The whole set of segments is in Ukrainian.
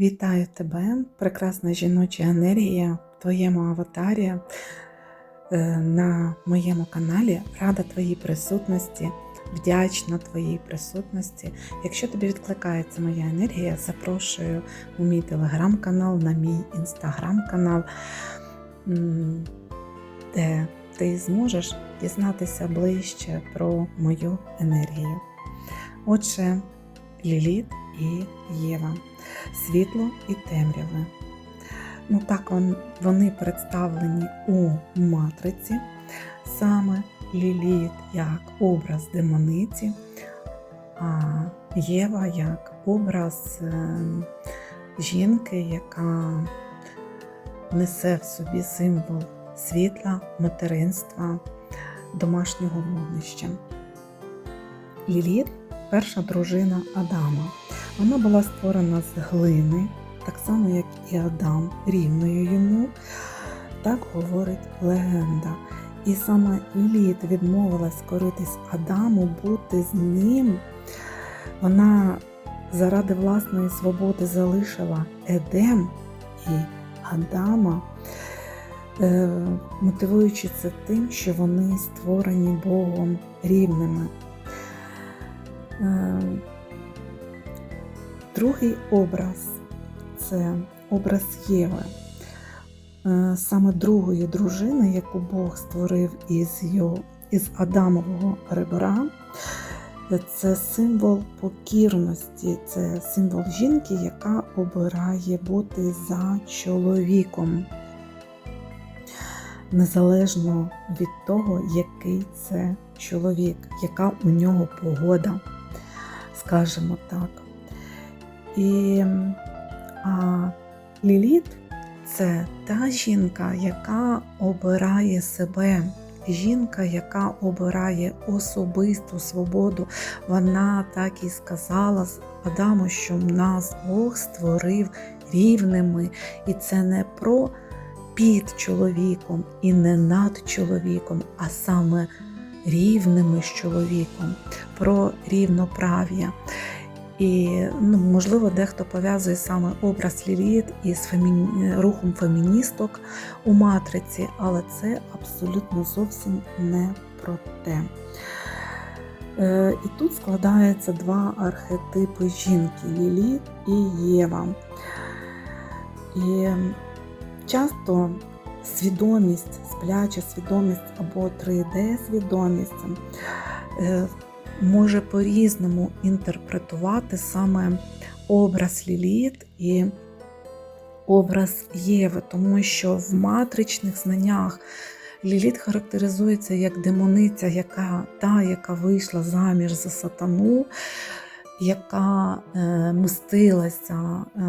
Вітаю тебе, прекрасна жіноча енергія в твоєму аватарі е, на моєму каналі. Рада твоїй присутності, вдячна твоїй присутності. Якщо тобі відкликається моя енергія, запрошую у мій телеграм-канал, на мій інстаграм-канал, де ти зможеш дізнатися ближче про мою енергію. Отже, Ліліт і Єва світло і темряве. Ну так вони представлені у матриці, саме Ліліт як образ демониці, а Єва як образ е, жінки, яка несе в собі символ світла, материнства, домашнього вогнища. Ліліт перша дружина Адама. Вона була створена з глини, так само як і Адам, рівною йому, так говорить легенда. І саме Ліліт відмовилась коритись Адаму, бути з ним. Вона заради власної свободи залишила Едем і Адама, е, мотивуючи це тим, що вони створені Богом рівними. Е, Другий образ це образ Єви, Е, саме другої дружини, яку Бог створив із, його, із Адамового ребра. Це символ покірності, це символ жінки, яка обирає бути за чоловіком, незалежно від того, який це чоловік, яка у нього погода, скажімо так. І а, Ліліт це та жінка, яка обирає себе, жінка, яка обирає особисту свободу. Вона так і сказала Адаму, що нас Бог створив рівними, і це не про під чоловіком і не над чоловіком, а саме рівними з чоловіком, про рівноправ'я. І ну, можливо, дехто пов'язує саме образ Ліліт із фемі... рухом феміністок у матриці, але це абсолютно зовсім не про те. Е, І тут складаються два архетипи жінки Ліліт і Єва. І часто свідомість, спляча свідомість або 3D-свідомість може по-різному інтерпретувати саме образ Ліліт і образ Єви, тому що в матричних знаннях Ліліт характеризується як демониця, яка та, яка вийшла заміж за сатану, яка е, мстилася е,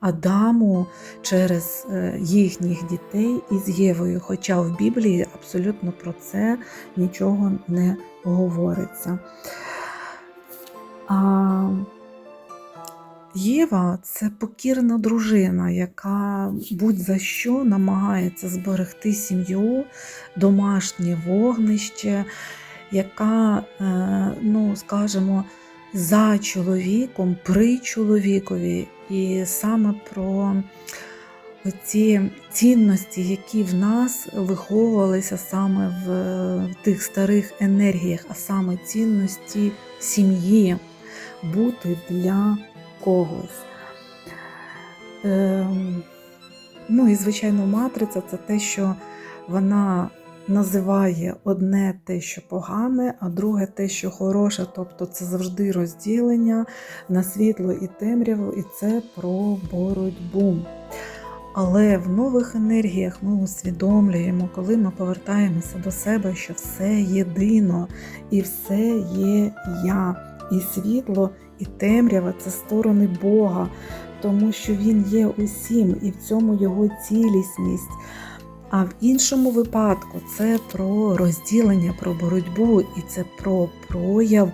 Адаму через е, їхніх дітей із Євою. Хоча в Біблії абсолютно про це нічого не говориться. А Єва це покірна дружина, яка будь-за що намагається зберегти сім'ю, домашнє вогнище, яка, ну, скажімо, за чоловіком, при чоловікові. І саме про ці цінності, які в нас виховувалися саме в тих старих енергіях, а саме цінності сім'ї, бути для когось. Ем, ну і, звичайно, матриця це те, що вона називає одне те, що погане, а друге те, що хороше. Тобто це завжди розділення на світло і темряву, і це про боротьбу. Але в нових енергіях ми усвідомлюємо, коли ми повертаємося до себе, що все єдино і все є я. І світло, і темрява це сторони Бога, тому що Він є усім, і в цьому його цілісність. А в іншому випадку це про розділення, про боротьбу, і це про прояв,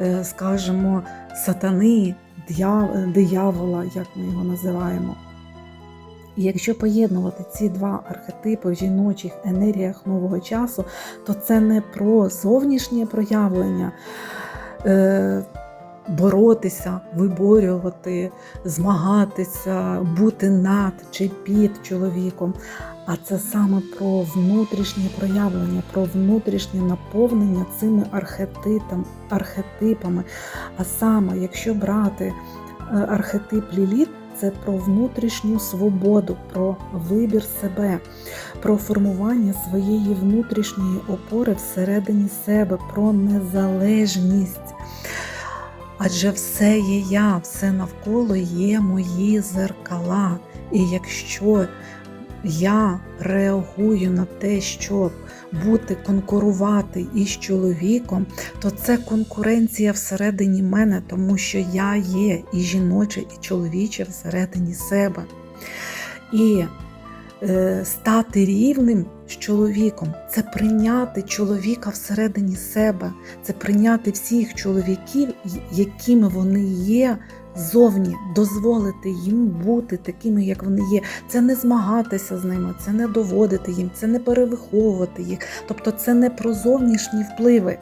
е, скажімо, сатани, диявола, як ми його називаємо. І якщо поєднувати ці два архетипи в жіночих енергіях нового часу, то це не про зовнішнє проявлення. Е, боротися, виборювати, змагатися, бути над чи під чоловіком. А це саме про внутрішнє проявлення, про внутрішнє наповнення цими архетипами. А саме, якщо брати е, архетип ліліт, це про внутрішню свободу, про вибір себе, про формування своєї внутрішньої опори всередині себе, про незалежність. Адже все є я, все навколо є мої зеркала. І якщо я реагую на те, щоб бути конкурувати із чоловіком, то це конкуренція всередині мене, тому що я є і жіноче, і чоловіче всередині себе. І е, стати рівним з чоловіком це прийняти чоловіка всередині себе, це прийняти всіх чоловіків, якими вони є зовні, дозволити їм бути такими, як вони є. Це не змагатися з ними, це не доводити їм, це не перевиховувати їх. Тобто це не про зовнішні впливи,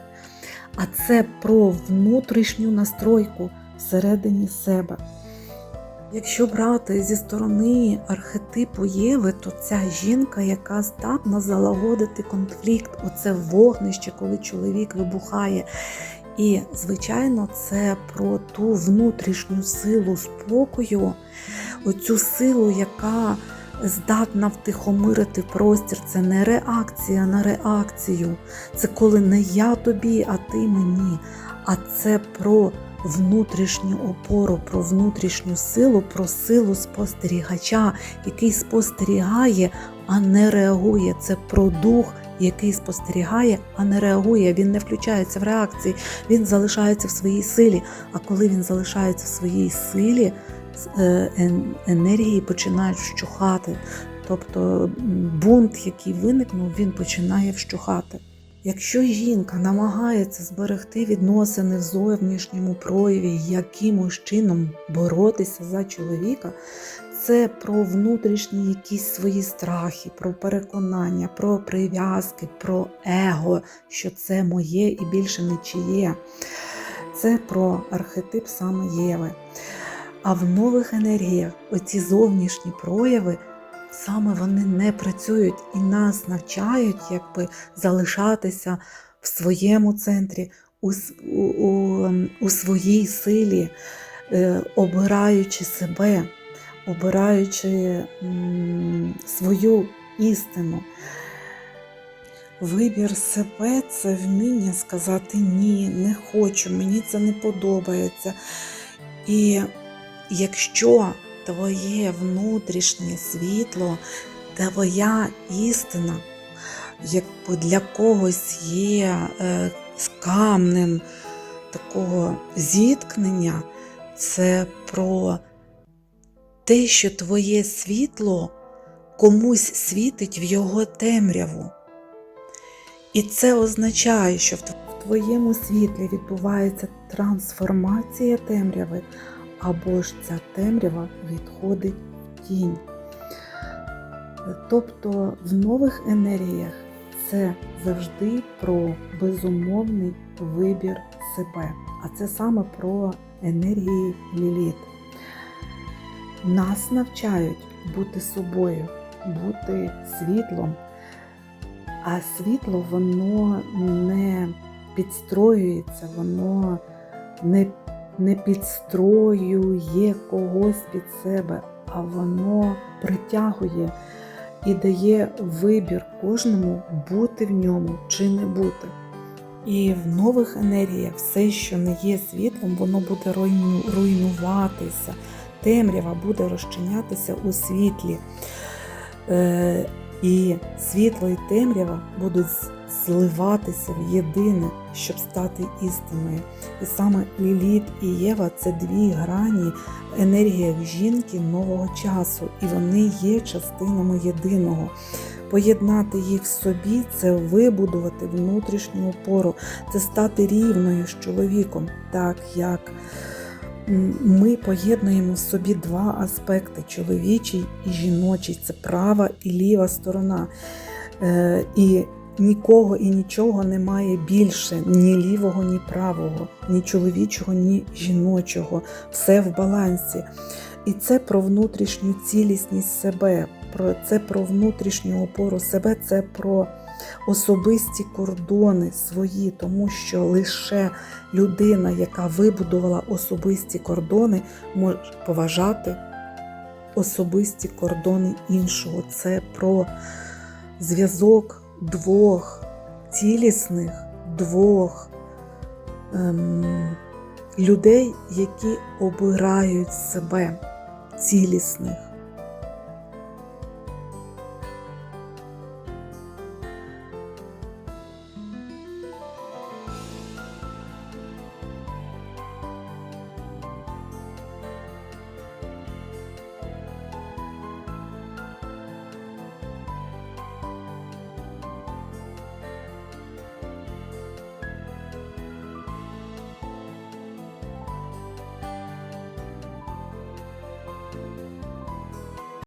а це про внутрішню настройку всередині себе. Якщо брати зі сторони архетипу Єви, то ця жінка, яка здатна залагодити конфлікт, оце вогнище, коли чоловік вибухає. І, звичайно, це про ту внутрішню силу спокою, оцю силу, яка здатна втихомирити простір. Це не реакція на реакцію, це коли не я тобі, а ти мені. А це про внутрішню опору, про внутрішню силу, про силу спостерігача, який спостерігає, а не реагує. Це про дух який спостерігає, а не реагує, він не включається в реакції, він залишається в своїй силі. А коли він залишається в своїй силі, е, енергії починають вщухати. Тобто бунт, який виникнув, він починає вщухати. Якщо жінка намагається зберегти відносини в зовнішньому прояві, якимось чином боротися за чоловіка, це про внутрішні якісь свої страхи, про переконання, про прив'язки, про его, що це моє і більше не чиє. Це про архетип саме Єви. А в нових енергіях оці зовнішні прояви. Саме вони не працюють і нас навчають якби залишатися в своєму центрі, у у, у, у своїй силі, е, обираючи себе обираючи свою істину. Вибір себе це вміння сказати ні, не хочу, мені це не подобається. І якщо твоє внутрішнє світло, твоя істина, як для когось є е, з камнем такого зіткнення, це про те, що твоє світло комусь світить в його темряву. І це означає, що в твоєму світлі відбувається трансформація темряви, або ж ця темрява відходить в тінь. Тобто в нових енергіях це завжди про безумовний вибір себе, а це саме про енергії ліліт. Нас навчають бути собою, бути світлом, а світло воно не підстроюється, воно не не підстроює когось під себе, а воно притягує і дає вибір кожному бути в ньому чи не бути. І в нових енергіях все, що не є світлом, воно буде руйнуватися темрява буде розчинятися у світлі. Е, І світло і темрява будуть зливатися в єдине, щоб стати істиною. І саме Ліліт і Єва це дві грані енергії жінки нового часу, і вони є частинами єдиного. Поєднати їх в собі це вибудувати внутрішню опору, це стати рівною з чоловіком, так як ми поєднуємо в собі два аспекти чоловічий і жіночий це права і ліва сторона. Е, і нікого і нічого немає більше, ні лівого, ні правого, ні чоловічого, ні жіночого. Все в балансі. І це про внутрішню цілісність себе, про це про внутрішню опору себе, це про особисті кордони свої, тому що лише людина, яка вибудувала особисті кордони, може поважати особисті кордони іншого. Це про зв'язок двох цілісних, двох ем, людей, які обирають себе цілісних.